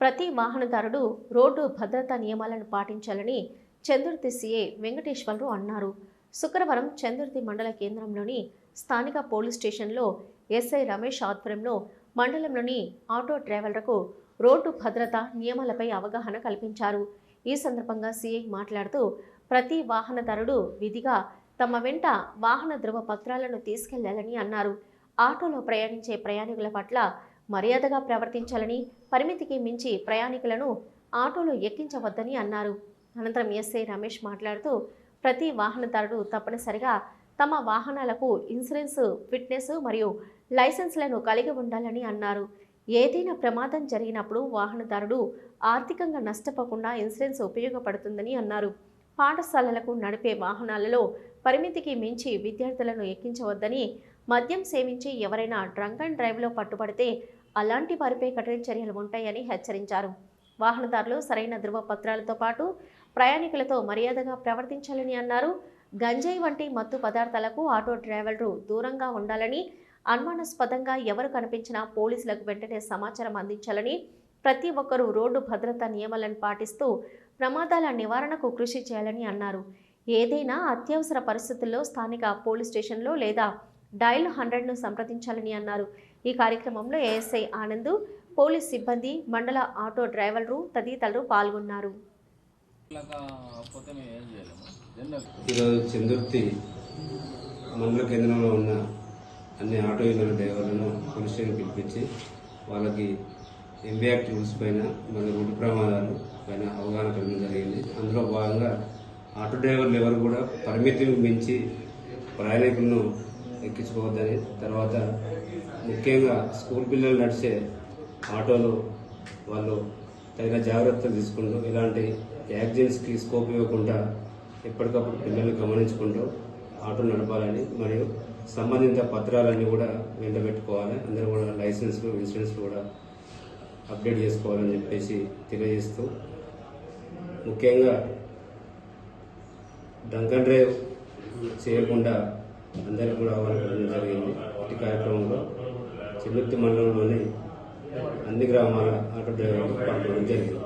ప్రతి వాహనదారుడు రోడ్డు భద్రతా నియమాలను పాటించాలని చందుర్తి సీఏ వెంకటేశ్వరరావు అన్నారు. శుక్రవారం చందుర్తి మండల కేంద్రంలోని స్థానిక పోలీస్ స్టేషన్లో ఎస్ఐ రమేష్ ఆధ్వర్యంలో మండలంలోని ఆటో డ్రైవర్లకు రోడ్డు భద్రత నియమాలపై అవగాహన కల్పించారు. ఈ సందర్భంగా సీఐ మాట్లాడుతూ ప్రతి వాహనదారుడు విధిగా తమ వెంట వాహన ధృవ పత్రాలను తీసుకెళ్ళాలని అన్నారు. ఆటోలో ప్రయాణించే ప్రయాణికుల పట్ల మర్యాదగా ప్రవర్తించాలని పరిమితికి మించి ప్రయాణికులను ఆటోలో ఎక్కించవద్దని అన్నారు. అనంతరం ఎస్ఐ రమేష్ మాట్లాడుతూ ప్రతి వాహనదారుడు తప్పనిసరిగా తమ వాహనాలకు ఇన్సూరెన్స్ ఫిట్నెస్ మరియు లైసెన్స్లను కలిగి ఉండాలని అన్నారు. ఏదైనా ప్రమాదం జరిగినప్పుడు వాహనదారుడు ఆర్థికంగా నష్టపోకుండా ఇన్సూరెన్స్ ఉపయోగపడుతుందని అన్నారు. పాఠశాలలకు నడిపే వాహనాలలో పరిమితికి మించి విద్యార్థులను ఎక్కించవద్దని మద్యం సేవించి ఎవరైనా డ్రంక్ అండ్ డ్రైవ్లో పట్టుబడితే అలాంటి వారిపై కఠిన చర్యలు ఉంటాయని హెచ్చరించారు. వాహనదారులు సరైన ధృవపత్రాలతో పాటు ప్రయాణికులతో మర్యాదగా ప్రవర్తించాలని అన్నారు. గంజాయి వంటి మత్తు పదార్థాలకు ఆటో డ్రైవర్లు దూరంగా ఉండాలని అనుమానాస్పదంగా ఎవరు కనిపించినా పోలీసులకు వెంటనే సమాచారం అందించాలని ప్రతి ఒక్కరూ రోడ్డు భద్రతా నియమాలను పాటిస్తూ ప్రమాదాల నివారణకు కృషి చేయాలని అన్నారు. ఏదైనా అత్యవసర పరిస్థితుల్లో స్థానిక పోలీస్ స్టేషన్లో లేదా డైల్ హండ్రెడ్ను సంప్రదించాలని అన్నారు. ఈ కార్యక్రమంలో ఏఎస్ఐ ఆనంద్ పోలీస్ సిబ్బంది మండల ఆటో డ్రైవర్లు తదితరులు పాల్గొన్నారు. ఈరోజు చందుర్తి మండల కేంద్రంలో ఉన్న అన్ని ఆటో యూనియన్ డ్రైవర్లను పోలీస్ స్టేషన్ పిలిపించి వాళ్ళకి ఎంబీఆక్ట్ రూల్స్ పైన మరియు రోడ్డు ప్రమాదాలు పైన అవగాహన కలగడం జరిగింది. అందులో భాగంగా ఆటో డ్రైవర్లు ఎవరు కూడా పరిమితిని మించి ప్రయాణికులను ఎక్కించుకోవద్దని తర్వాత ముఖ్యంగా స్కూల్ పిల్లలు నడిచే ఆటోలు వాళ్ళు తగిన జాగ్రత్తలు తీసుకుంటూ ఇలాంటి యాక్సిడెంట్స్కి స్కోప్ ఇవ్వకుండా ఎప్పటికప్పుడు పిల్లల్ని గమనించుకుంటూ ఆటో నడపాలని మరియు సంబంధిత పత్రాలన్నీ కూడా వెంట పెట్టుకోవాలి అందరూ కూడా లైసెన్స్లు ఇన్సూరెన్స్లు కూడా అప్డేట్ చేసుకోవాలని చెప్పేసి తెలియజేస్తూ ముఖ్యంగా డంకన్ డ్రైవ్ చేయకుండా అందరికీ కూడా అవగాహన జరిగింది. ఈ కార్యక్రమంలో చిన్నుర్తి మండలంలోని అన్ని గ్రామాల ఆటో డ్రైవర్లు పాల్గొనడం జరిగింది.